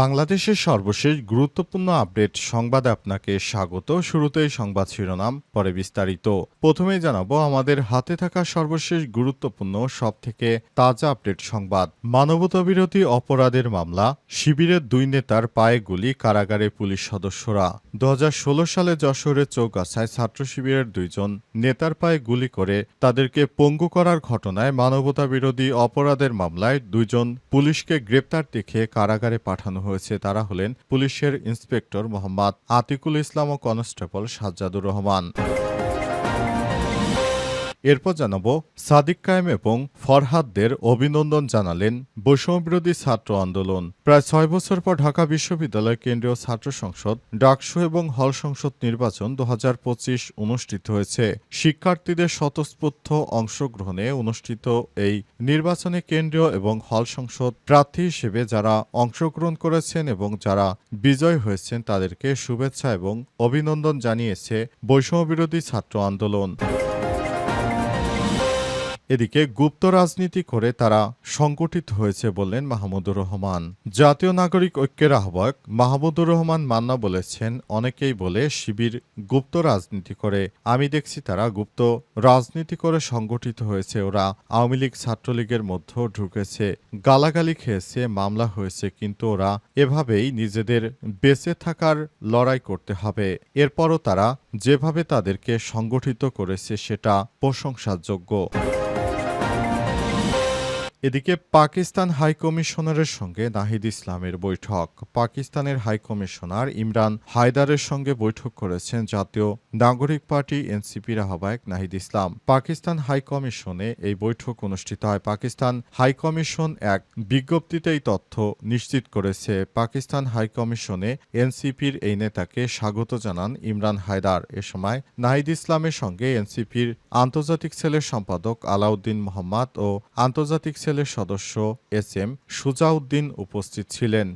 বাংলাদেশের সর্বশেষ গুরুত্বপূর্ণ আপডেট সংবাদে আপনাকে স্বাগত। শুরুতেই সংবাদ শিরোনাম, পরে বিস্তারিত। প্রথমেই জানাব, আমাদের হাতে থাকা সর্বশেষ গুরুত্বপূর্ণ সব থেকে তাজা আপডেট সংবাদ। মানবতাবিরোধী অপরাধের মামলা, শিবিরের দুই নেতার পায়ে গুলি কারাগারে পুলিশ সদস্যরা। দু হাজার ষোলো সালে যশোরের চৌগাছায় ছাত্র শিবিরের দুইজন নেতার পায়ে গুলি করে তাদেরকে পঙ্গু করার ঘটনায় মানবতাবিরোধী অপরাধের মামলায় দুইজন পুলিশকে গ্রেপ্তার দেখে কারাগারে পাঠানো হয়েছে তারা হলেন পুলিশের ইন্সপেক্টর মোহাম্মদ আতিকুল ইসলাম ও কনস্টেবল সাজ্জাদুর রহমান। এরপর জানাব সাদিক কায়েম এবং ফরহাদদের অভিনন্দন জানালেন বৈষম্যবিরোধী ছাত্র আন্দোলন। প্রায় ছয় বছর পর ঢাকা বিশ্ববিদ্যালয় কেন্দ্রীয় ছাত্র সংসদ, ডাকসু এবং হল সংসদ নির্বাচন দু হাজার পঁচিশ অনুষ্ঠিত হয়েছে। শিক্ষার্থীদের স্বতঃস্ফূর্ত অংশগ্রহণে অনুষ্ঠিত এই নির্বাচনে কেন্দ্রীয় এবং হল সংসদ প্রার্থী হিসেবে যারা অংশগ্রহণ করেছেন এবং যারা বিজয় হয়েছেন তাদেরকে শুভেচ্ছা এবং অভিনন্দন জানিয়েছে বৈষম্যবিরোধী ছাত্র আন্দোলন। এদিকে গুপ্ত রাজনীতি করে তারা সংগঠিত হয়েছে বললেন মাহমুদুর রহমান। জাতীয় নাগরিক ঐক্যের আহ্বায়ক মাহমুদুর রহমান মান্না বলেছেন, অনেকেই বলে শিবির গুপ্ত রাজনীতি করে। আমি দেখছি তারা গুপ্ত রাজনীতি করে সংগঠিত হয়েছে। ওরা আওয়ামী লীগ ছাত্রলীগের মধ্যেও ঢুকেছে, গালাগালি খেয়েছে, মামলা হয়েছে, কিন্তু ওরা এভাবেই নিজেদের বেঁচে থাকার লড়াই করতে হবে। এরপরও তারা যেভাবে তাদেরকে সংগঠিত করেছে সেটা প্রশংসাযোগ্য। এদিকে পাকিস্তান হাইকমিশনারের সঙ্গে নাহিদ ইসলামের বৈঠক। পাকিস্তানের হাইকমিশনার ইমরান হায়দারের সঙ্গে বৈঠক করেছেন জাতীয় নাগরিক পার্টি এনসিপির আহ্বায়ক নাহিদ ইসলাম। পাকিস্তান হাইকমিশনে এই বৈঠক অনুষ্ঠিত হয়। পাকিস্তান হাইকমিশন এক বিজ্ঞপ্তিতে এই তথ্য নিশ্চিত করেছে। পাকিস্তান হাইকমিশনে এনসিপির এই নেতাকে স্বাগত জানান ইমরান হায়দার। এ সময় নাহিদ ইসলামের সঙ্গে এনসিপির আন্তর্জাতিক সেলের সম্পাদক আলাউদ্দিন মোহাম্মদ ও আন্তর্জাতিক সদস্য এস এম সুজাউদ্দিন উপস্থিত ছিলেন।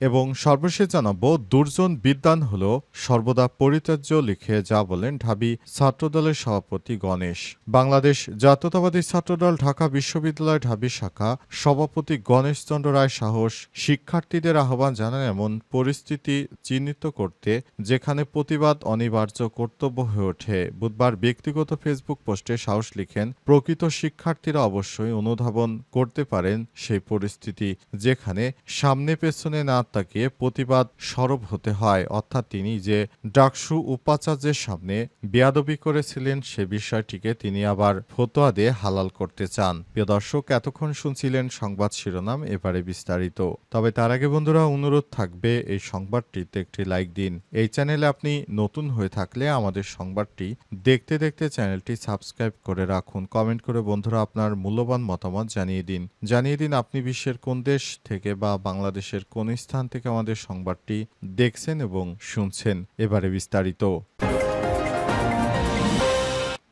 এবং সর্বশেষ জানাব, দুর্জন বিদ্যান হল সর্বদা পরিত্যাজ্য লিখে যা বলেন ঢাবি ছাত্রদলের সভাপতি গণেশ। বাংলাদেশ জাতীয়তাবাদী ছাত্রদল ঢাকা বিশ্ববিদ্যালয় ঢাবি শাখা সভাপতি গণেশ চন্দ্র রায় সাহস শিক্ষার্থীদের আহ্বান জানান এমন পরিস্থিতি চিহ্নিত করতে, যেখানে প্রতিবাদ অনিবার্য কর্তব্য হয়ে ওঠে। বুধবার ব্যক্তিগত ফেসবুক পোস্টে সাহস লিখেন, প্রকৃত শিক্ষার্থীরা অবশ্যই অনুধাবন করতে পারেন সেই পরিস্থিতি, যেখানে সামনে পেছনে না তাকিয়ে প্রতিবাদ সরব হতে হয়। অর্থাৎ তিনি যে ডাকসু উপাচার্যের সামনে বেয়াদবি করেছিলেন, সে বিষয়টিকে তিনি আবার ফতোয়া দিয়ে হালাল করতে চান। প্রিয় দর্শক, এতক্ষণ শুনছিলেন সংবাদ শিরোনাম, এবারে বিস্তারিত। তবে তার আগে বন্ধুরা, অনুরোধ থাকবে এই সংবাদটিতে একটি লাইক দিন। এই চ্যানেলে আপনি নতুন হয়ে থাকলে আমাদের সংবাদটি দেখতে দেখতে চ্যানেলটি সাবস্ক্রাইব করে রাখুন। কমেন্ট করে বন্ধুরা আপনার মূল্যবান মতামত জানিয়ে দিন। জানিয়ে দিন আপনি বিশ্বের কোন দেশ থেকে বা বাংলাদেশের কোন স্থান থেকে আমাদের সংবাদটি দেখছেন এবং শুনছেন। এবারে বিস্তারিত।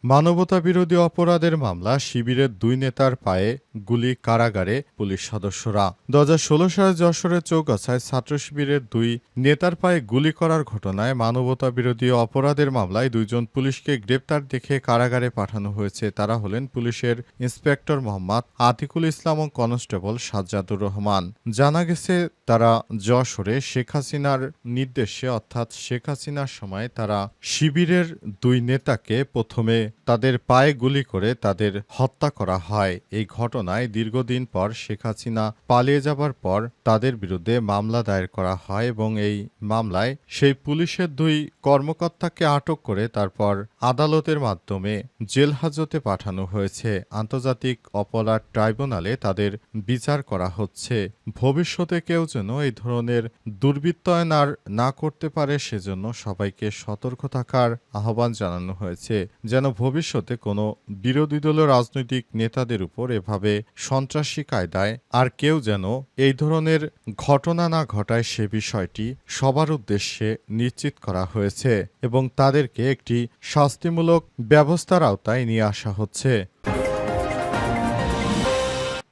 মানবতা বিরোধী অপরাধের মামলা শিবিরের দুই নেতার পায়ে গুলি কারাগারে পুলিশ সদস্যরা। দু হাজার ষোলো সালে যশোরের চৌগাছায় ছাত্র শিবিরের দুই নেতার পায়ে গুলি করার ঘটনায় মানবতা বিরোধী অপরাধের মামলায় দুইজন পুলিশকে গ্রেপ্তার দেখে কারাগারে পাঠানো হয়েছে। তারা হলেন পুলিশের ইন্সপেক্টর মোহাম্মদ আতিকুল ইসলাম ও কনস্টেবল সাজ্জাদুর রহমান। জানা গেছে, তারা যশোরে শেখ হাসিনার নির্দেশে, অর্থাৎ শেখ হাসিনার সময় তারা শিবিরের দুই নেতাকে প্রথমে তাদের পায়ে গুলি করে তাদের হত্যা করা হয়। এই ঘটনায় দীর্ঘদিন পর শেখ হাসিনা পালিয়ে যাবার পর তাদের বিরুদ্ধে মামলা দায়ের করা হয় এবং এই মামলায় সেই পুলিশের দুই কর্মকর্তাকে আটক করে তারপর আদালতের মাধ্যমে জেল হাজতে পাঠানো হয়েছে। আন্তর্জাতিক অপরাধ ট্রাইব্যুনালে তাদের বিচার করা হচ্ছে। ভবিষ্যতে কেউ যেন এই ধরনের দুর্বৃত্তায়ন আর না করতে পারে সেজন্য সবাইকে সতর্ক থাকার আহ্বান জানানো হয়েছে। যেন ভবিষ্যতে কোনো বিরোধী দলীয় রাজনৈতিক নেতাদের উপর এভাবে সন্ত্রাসী কায়দায় আর কেউ যেন এই ধরনের ঘটনা না ঘটায় সে বিষয়টি সবার উদ্দেশ্যে নিশ্চিত করা হয়েছে এবং তাদেরকে একটি শাস্তিমূলক ব্যবস্থার আওতায় নিয়ে আসা হচ্ছে।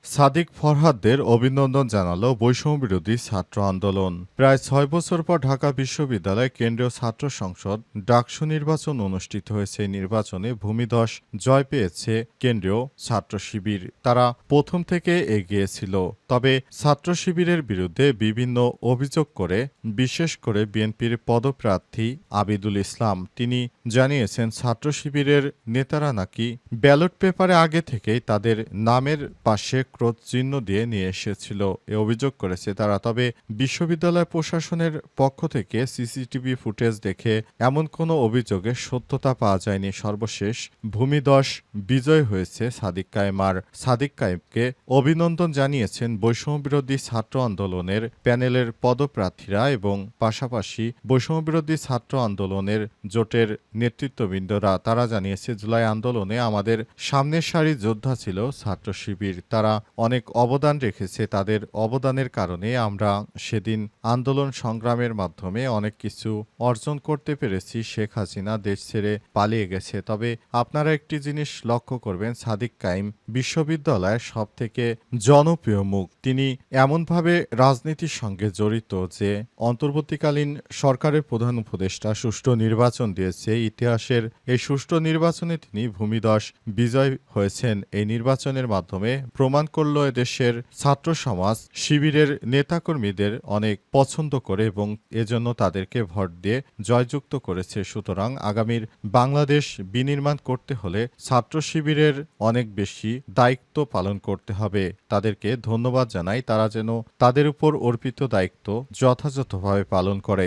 সাদিক ফরহাদদের অভিনন্দন জানালো বৈষম্য বিরোধী ছাত্র আন্দোলন। প্রায় ছয় বছর পর ঢাকা বিশ্ববিদ্যালয় কেন্দ্রীয় ছাত্র সংসদ ডাকসু নির্বাচন অনুষ্ঠিত হয়েছে। নির্বাচনে ভূমিধস জয় পেয়েছে কেন্দ্রীয় ছাত্র শিবির। তারা প্রথম থেকে এগিয়ে ছিল। তবে ছাত্র শিবিরের বিরুদ্ধে বিভিন্ন অভিযোগ করে, বিশেষ করে বিএনপির পদপ্রার্থী আবিদুল ইসলাম। তিনি জানিয়েছেন, ছাত্র শিবিরের নেতারা নাকি ব্যালট পেপারে আগে থেকেই তাদের নামের পাশে ক্রোধ চিহ্ন দিয়ে নিয়ে এসেছিল, এ অভিযোগ করেছে তারা। তবে বিশ্ববিদ্যালয় প্রশাসনের পক্ষ থেকে সিসিটিভি ফুটেজ দেখে এমন কোনো অভিযোগের সত্যতা পাওয়া যায়নি। সর্বশেষ ভূমিদশ বিজয় হয়েছে সাদিক কায়েম আর সাদিক কায়েমকে অভিনন্দন জানিয়েছেন বৈষম্য বিরোধী ছাত্র আন্দোলনের প্যানেলের পদপ্রার্থীরা এবং পাশাপাশি বৈষম্য বিরোধী ছাত্র আন্দোলনের জোটের নেতৃত্ববৃন্দরা। তারা জানিয়েছে, জুলাই আন্দোলনে আমাদের সামনের সারি যোদ্ধা ছিল ছাত্র শিবির। তারা অনেক অবদান রেখেছে তাদের অবদানের কারণে আমরা সেদিন আন্দোলন সংগ্রামের মাধ্যমে অনেক কিছু অর্জন করতে পেরেছি। শেখ হাসিনা দেশ ছেড়ে পালিয়ে গেছে। তবে আপনারা একটি জিনিস লক্ষ্য করবেন, সাদিক কাইম বিশ্ববিদ্যালয়ের সব থেকে জনপ্রিয় মুখ। তিনি এমনভাবে রাজনীতির সঙ্গে জড়িত যে অন্তর্বর্তীকালীন সরকারের প্রধান উপদেষ্টা সুষ্ঠু নির্বাচন দিয়েছে। ইতিহাসের এই সুষ্ঠু নির্বাচনে তিনি ভূমিদশ বিজয় হয়েছেন। এই নির্বাচনের মাধ্যমে প্রমাণ করল এদেশের ছাত্র সমাজ, শিবিরের নেতাকর্মীদের অনেক পছন্দ করে এবং এজন্য তাদেরকে ভোট দিয়ে জয়যুক্ত করেছে। সুতরাং আগামীর বাংলাদেশ বিনির্মাণ করতে হলে ছাত্র শিবিরের অনেক বেশি দায়িত্ব পালন করতে হবে। তাদেরকে ধন্যবাদ জানাই। তারা যেন তাদের উপর অর্পিত দায়িত্ব যথাযথভাবে পালন করে।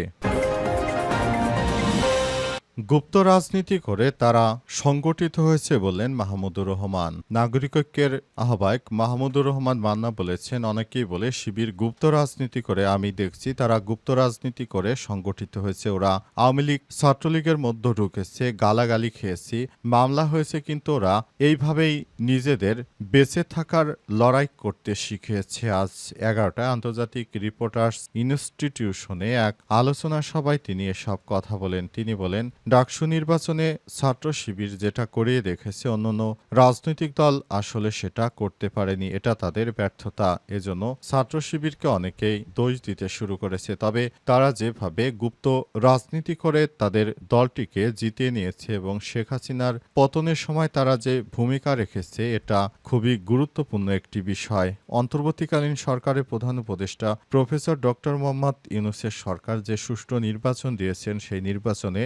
গুপ্ত রাজনীতি করে তারা সংগঠিত হয়েছে বললেন মাহমুদুর রহমান। নাগরিকৈক্যের আহ্বায়ক মাহমুদুর রহমান মান্না বলেছেন, অনেকেই বলে শিবির গুপ্ত রাজনীতি করে, আমি দেখছি তারা গুপ্ত রাজনীতি করে সংগঠিত হয়েছে। ওরা আওয়ামী লীগ, ছাত্রলীগের মধ্যে ঢুকেছে, গালাগালি খেয়েছি, মামলা হয়েছে কিন্তু ওরা এইভাবেই নিজেদের বেঁচে থাকার লড়াই করতে শিখিয়েছে। আজ এগারোটায় আন্তর্জাতিক রিপোর্টার্স ইনস্টিটিউশনে এক আলোচনা সভায় তিনি এসব কথা বলেন। তিনি বলেন ডাকসু নির্বাচনে ছাত্র শিবির যেটা করিয়ে দেখেছে অন্যান্য রাজনৈতিক দল আসলে সেটা করতে পারেনি। এটা তাদের ব্যর্থতা। এজন্য ছাত্র শিবিরকে অনেকেই দোষ দিতে শুরু করেছে। তবে তারা যেভাবে গুপ্ত রাজনীতি করে তাদের দলটিকে জিতিয়ে নিয়েছে এবং শেখ হাসিনার পতনের সময় তারা যে ভূমিকা রেখেছে, এটা খুবই গুরুত্বপূর্ণ একটি বিষয়। অন্তর্বর্তীকালীন সরকারের প্রধান উপদেষ্টা প্রফেসর ডক্টর মোহাম্মদ ইউনুসের সরকার যে সুষ্ঠু নির্বাচন দিয়েছেন, সেই নির্বাচনে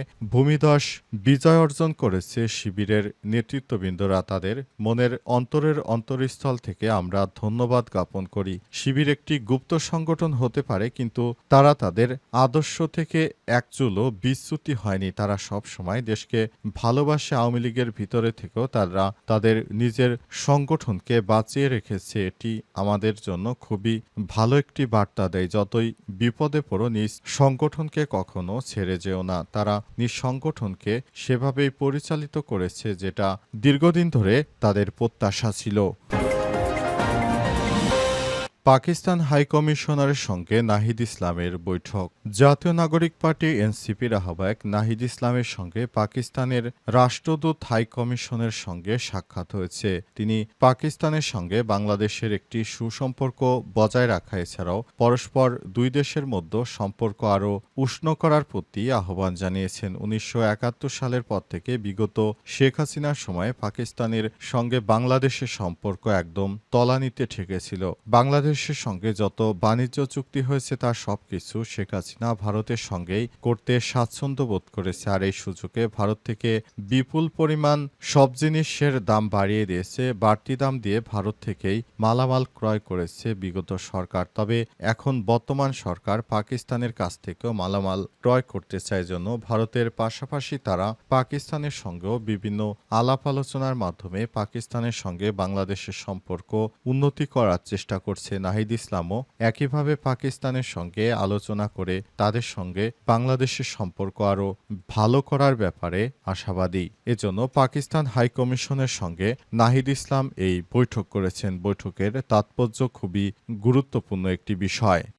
ভূমিধস বিজয় অর্জন করেছে শিবিরের নেতৃত্ববৃন্দরা। তাদের মনের অন্তরের অন্তরস্থল থেকে আমরা ধন্যবাদ জ্ঞাপন করি। শিবির একটি গুপ্ত সংগঠন হতে পারে, কিন্তু তারা তাদের আদর্শ থেকে একচুলও বিচ্যুতি হয়নি। তারা সব সময় দেশকে ভালোবাসে। আওয়ামী লীগের ভিতরে থেকেও তারা তাদের নিজের সংগঠনকে বাঁচিয়ে রেখেছে। এটি আমাদের জন্য খুবই ভালো একটি বার্তা দেয়। যতই বিপদে পড়ো, নিজ সংগঠনকে কখনো ছেড়ে যেও না। তারা নিজ সংগঠনকে সেভাবেই পরিচালিত করেছে যেটা দীর্ঘদিন ধরে তাদের প্রত্যাশা ছিল। পাকিস্তান হাইকমিশনারের সঙ্গে নাহিদ ইসলামের বৈঠক। জাতীয় নাগরিক পার্টি এনসিপির আহ্বায়ক নাহিদ ইসলামের সঙ্গে পাকিস্তানের রাষ্ট্রদূত হাইকমিশনের সঙ্গে সাক্ষাৎ হয়েছে। তিনি পাকিস্তানের সঙ্গে বাংলাদেশের একটি সুসম্পর্ক বজায় রাখা, এছাড়াও পরস্পর দুই দেশের মধ্যে সম্পর্ক আরও উষ্ণ করার প্রতি আহ্বান জানিয়েছেন। উনিশশো একাত্তর সালের পর থেকে বিগত শেখ হাসিনার সময় পাকিস্তানের সঙ্গে বাংলাদেশের সম্পর্ক একদম তলানিতে ঠেকেছিল। বাংলাদেশের সঙ্গে যত বাণিজ্য চুক্তি হয়েছে তার সবকিছু শেখ হাসিনা ভারতের সঙ্গেই করতে স্বাচ্ছন্দ্য বোধ করেছে। আর এই সুযোগে ভারত থেকে বিপুল পরিমাণ সব জিনিসের দাম বাড়িয়ে দিয়েছে। বাড়তি দাম দিয়ে ভারত থেকেই মালামাল ক্রয় করেছে বিগত সরকার। তবে এখন বর্তমান সরকার পাকিস্তানের কাছ থেকেও মালামাল ক্রয় করতে চায় জন্য ভারতের পাশাপাশি তারা পাকিস্তানের সঙ্গেও বিভিন্ন আলাপ আলোচনার মাধ্যমে পাকিস্তানের সঙ্গে বাংলাদেশের সম্পর্ক উন্নতি করার চেষ্টা করছে নাহিদ ইসলামও একইভাবে পাকিস্তানের সঙ্গে আলোচনা করে তাদের সঙ্গে বাংলাদেশের সম্পর্ক আরও ভালো করার ব্যাপারে আশাবাদী। এজন্য পাকিস্তান হাইকমিশনের সঙ্গে নাহিদ ইসলাম এই বৈঠক করেছেন। বৈঠকের তাৎপর্য খুবই গুরুত্বপূর্ণ একটি বিষয়।